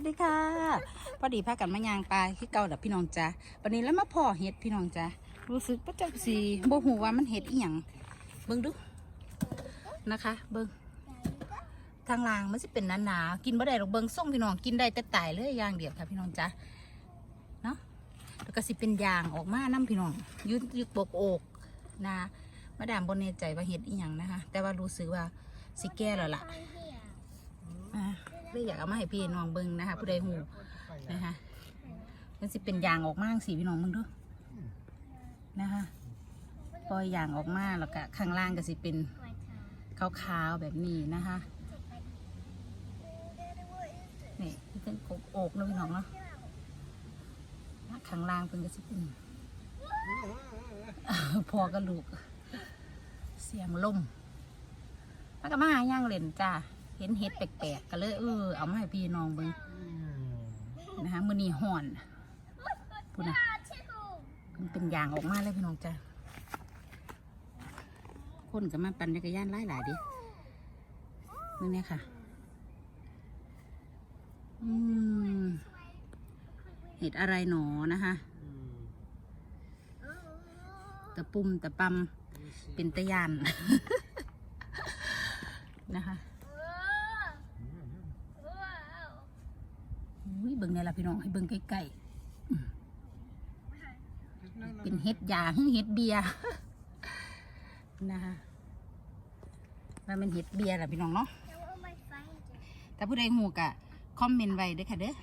วัสดีค่ะ พอดีพากันมายางปลาที่เก่าดับพี่น้องจ้าวันนี้แล้วมาพ่อเห็ดพี่น้องจ้ารู้สึกประจักสีโบหูว่ามันเห็ดอีหยังเบิ่งดูนะคะ เบิ่งทางล่างมันจะเป็นหนาๆกินบ่ได้หรอกเบิ่งส่งพี่น้องกินได้แต่ตายเลยอย่างเดียวค่ะพี่น้องจ้าเนาะแล้วก็สิเป็นยางออกมาน้ำพี่น้องยืดยืดปกอกนะมาดามบนเนใจว่าเห็ดอีหยังนะคะ แต่ว่ารู้สึกว่าสิแก่แล้วล่ะอ่า เลยอยากเอามาให้พี่น้องเบิ้งนะคะ ผู้ใดหูนะคะมันสิเป็นยางออกมาสีพี่น้องมึงดูนะคะปล่อยยางออกมาแล้วก็ข้างล่างก็สิเป็นขาวๆแบบนี้นะคะนี่ที่เป็นกบอกอกนะพี่น้องเนาะข้างล่างเป็นก็สิเป็นพอกระลูก เสียงลมแล้วก็มาหาย่างเล่นจ้า เห็นเห็ดแปลกๆก็เลยเออเอามาให้พี่น้องเบิ่งนะคะมือนี้ห่อนพูดนะมันเป็นยางออกมาเลยพี่น้องจ้าคนก็มาปั่นจักรยานหลายหลายๆดินี่เนี่ยค่ะอืมเห็ดอะไรหนอนะคะตะปุ่มตะปำเป็นตะยานนะคะ อุ้ย เบิ่งเนี่ยละพี่น้องให้เบิ่งใกล้ๆอืมเป็นเห็ดยาหรือเห็ดเบียร์นะคะมันเป็นเห็ดเบียร์ล่ะพี่น้องเนาะแต่ผู้ใดหูกะคอมเมนต์ไว้เด้อค่ะเด้อ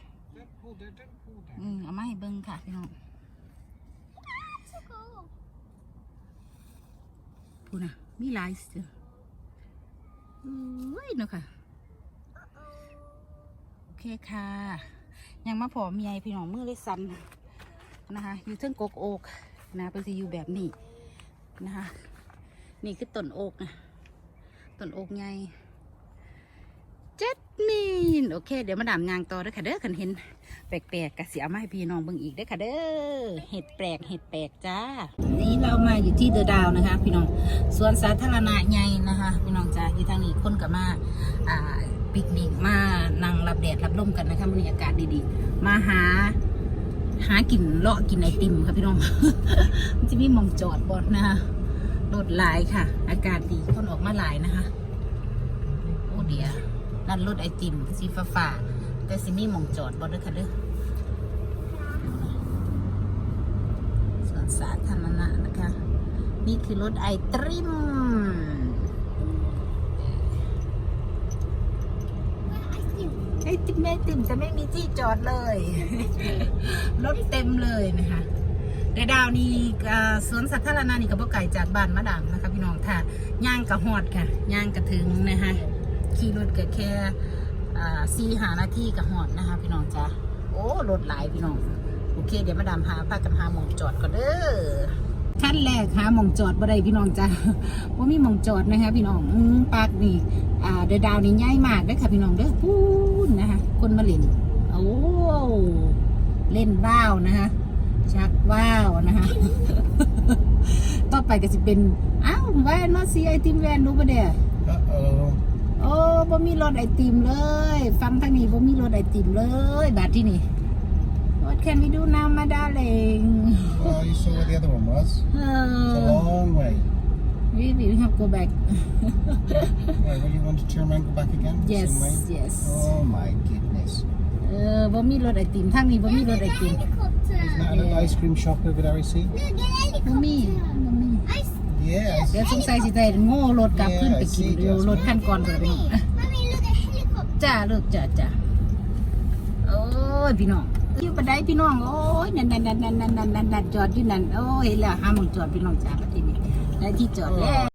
อืมเอามาให้เบิ่งค่ะพี่น้องพูดนะมีหลายเสืออุ้ยเนาะค่ะ โอเคค่ะ ยังมาพอเมียพี่น้องมือเลยสันนะคะ อยู่เชิงกกโอกนะเป็นสิอยู่แบบนี้นะคะ นี่คือต้นโอกนะต้นโอกใหญ่ มีนโอเค เดี๋ยวมาดามยางต่อเด้อค่ะเด้อคันเห็นแปลกๆกะสิเอามาให้พี่น้องเบิ่งอีกเด้อค่ะเด้อเห็ดแปลกเห็ดแปลกจ้านี้เรามาอยู่ที่เดอะดาวนะคะ พี่น้องสวนสาธารณะใหญ่นะคะพี่น้องจ้าอยู่ทางนี้คนกับมาอ่าปิกนิกมานั่งรับแดดรับลมกันนะคะบรรยากาศดีๆ มาหาหากินเลาะกินไอติมค่ะพี่น้องมันจะมีมองจอดบอดนะคะรถหลายค่ะ อากาศดีคนออกมาหลายนะคะ โอ้เดียว นั่นรถไอติมสีฟ้าฟ้าๆแต่สิมีมองจอดบอดด้วยค่ะเด้อสวนสาธารณะนะคะ นี่คือรถไอติมไอติมไอติมจะไม่มีที่จอดเลย รถเต็มเลยนะคะในดาวนี้อ่สวนสาธารณะนี่ก็บ่ไกลจากบ้านมะดามนะคะ พี่น้องค่ะย่างกระหอดค่ะย่างกระถึงนะคะ ขี่รถก็แค่สี่หานาทีกระหอดนะคะ พี่น้องจ้าโอ้รถหลายพี่น้อง โอเค เดี๋ยวมาดามหาพากันหาหมองจอดก็เด้อขั้นแรกหาหมองจอดบ่ได้พี่น้องจ้าว่ามีหมองจอดนะคะ พี่น้องปากนี่เดยวดาวนี่ใหญ่มากเด้อค่ะพี่น้องเด้อพูนนะคะคนมาเล่นโอ้เล่นว่าวนะคะชักว้าวนะคะต่อไปก็จะเป็น อ้าวแวนมาซีไอติมแวนรู้ปะเดี๋ย Uh-oh. โอ้ บ่มีรถไอติมเลย ฟังทางนี้บ่มีรถไอติมเลย บาทที่นี่ What can we do now my darling Well, you saw where the other one was. It's a เออ long way. we will have go back Wait, well, you want to turn around and go back again? the yes Same way? yes Oh my goodness. เออบ่มีรถไอติมทางนี้บ่มีรถไอติม Isn't that an ice cream shop over there, I see? บ่มี บ่มี Yeah. I เดี๋ยว see. สงสัยสิได้โง่รถกลับขึ้นไปกินดูรถขั้นก่อนเถอะพี่น้องจ้าลูกจ้าจ้าโอ้ยพี่น้องอยู่บันไดพี่น้องโอ้ยนั่นนั่นนั่นนั่นนั่นนั่นนั่นจอดอยู่นั่นโอ้ยเห็นแล้วหาหมองจอดพี่น้องจ้าบัดทีนี้ได้ที่จอดแล้ว